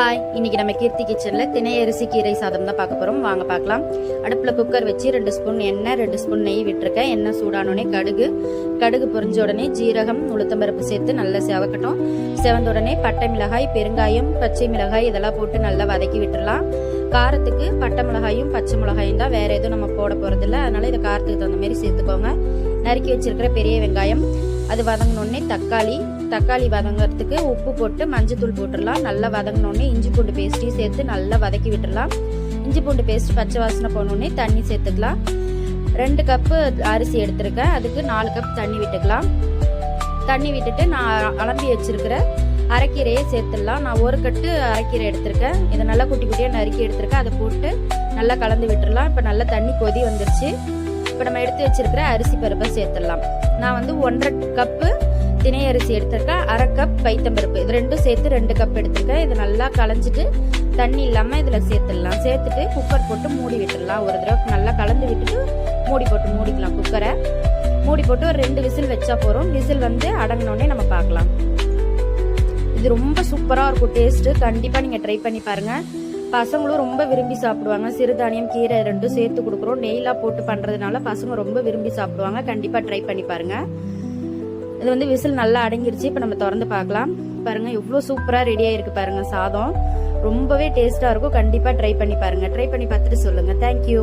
Hi இன்னைக்கு நம்ம கீர்த்தி கிச்சனில் தினை அரிசி கீரை சாதம் தான் பார்க்க போகிறோம் வாங்க பார்க்கலாம். அடுப்பில் குக்கர் வச்சு ரெண்டு ஸ்பூன் எண்ணெய் ரெண்டு ஸ்பூன் நெய் விட்டுருக்கேன். எண்ணெய் சூடானோடனே கடுகு. கடுகு பொறிஞ்ச உடனே ஜீரகம் உளுத்தம்பருப்பு சேர்த்து நல்லா செவக்கட்டும். செவந்த உடனே பட்டை மிளகாய் பெருங்காயம் பச்சை மிளகாய் இதெல்லாம் போட்டு நல்லா வதக்கி விட்டுடலாம் காரத்துக்கு பட்டை மிளகாயும் பச்சை மிளகாயும் தான் வேறு எதுவும் நம்ம போட போகிறதில்ல அதனால இதை காரத்துக்கு தகுந்த மாதிரி சேர்த்துக்கோங்க. நறுக்கி வச்சிருக்கிற பெரிய வெங்காயம் அது வதங்கினோடனே தக்காளி தக்காளி வதங்குறதுக்கு உப்பு போட்டு மஞ்சத்தூள் போட்டுடலாம். நல்லா வதங்கினோடனே இஞ்சி பூண்டு பேஸ்ட்டையும் சேர்த்து நல்லா வதக்கி விட்டுடலாம். இஞ்சி பூண்டு பேஸ்ட் பச்சை வாசனை போனோடனே தண்ணி சேர்த்துக்கலாம். ரெண்டு கப்பு அரிசி எடுத்திருக்கேன். அதுக்கு நாலு கப் தண்ணி விட்டுக்கலாம். தண்ணி விட்டுட்டு நான் அலம்பி வச்சிருக்கிற அரைக்கீரையை சேர்த்துடலாம். நான் ஒரு கட்டு அரைக்கீரை எடுத்திருக்கேன். இதை நல்லா குட்டி குட்டியாக நறுக்கி எடுத்திருக்கேன். அதை போட்டு நல்லா கலந்து விட்டுடலாம். இப்போ நல்லா தண்ணி கொதி வந்துருச்சு. இப்போ நம்ம எடுத்து வச்சிருக்கிற அரிசி பருப்பை சேர்த்துடலாம். நான் வந்து ஒன்றரை கப்பு தினை அரிசி எடுத்திருக்கேன் அரை கப் பைத்தம்பருப்பு இது ரெண்டும் சேர்த்து ரெண்டு கப் எடுத்திருக்கேன். இது நல்லா களைஞ்சிட்டு தண்ணி இல்லாமல் இதில் சேர்த்துடலாம். சேர்த்துட்டு குக்கர் போட்டு மூடி விட்டுடலாம். ஒரு தடவை நல்லா கலந்து விட்டுட்டு மூடி போட்டு மூடிக்கலாம் குக்கரை மூடி போட்டு ஒரு ரெண்டு விசில் வச்சா போகிறோம் விசில் வந்து அடங்கினோடனே நம்ம பார்க்கலாம். இது ரொம்ப சூப்பராக இருக்கும். டேஸ்ட்டு கண்டிப்பாக நீங்கள் ட்ரை பண்ணி பாருங்கள் பசங்களும் ரொம்ப விரும்பி சாப்பிடுவாங்க. சிறுதானியம் கீரை ரெண்டும் சேர்த்து கொடுக்குறோம். நெய்லாம் போட்டு பண்ணுறதுனால பசங்க ரொம்ப விரும்பி சாப்பிடுவாங்க. கண்டிப்பாக ட்ரை பண்ணி பாருங்கள் இது வந்து விசில் நல்லா அடங்கிருச்சு. இப்போ நம்ம திறந்து பார்க்கலாம். பாருங்கள் எவ்வளோ சூப்பராக ரெடி ஆகிருக்கு பாருங்கள் சாதம். ரொம்பவே டேஸ்ட்டாக இருக்கும். கண்டிப்பாக ட்ரை பண்ணி பாருங்கள் ட்ரை பண்ணி பார்த்துட்டு சொல்லுங்கள் தேங்க்யூ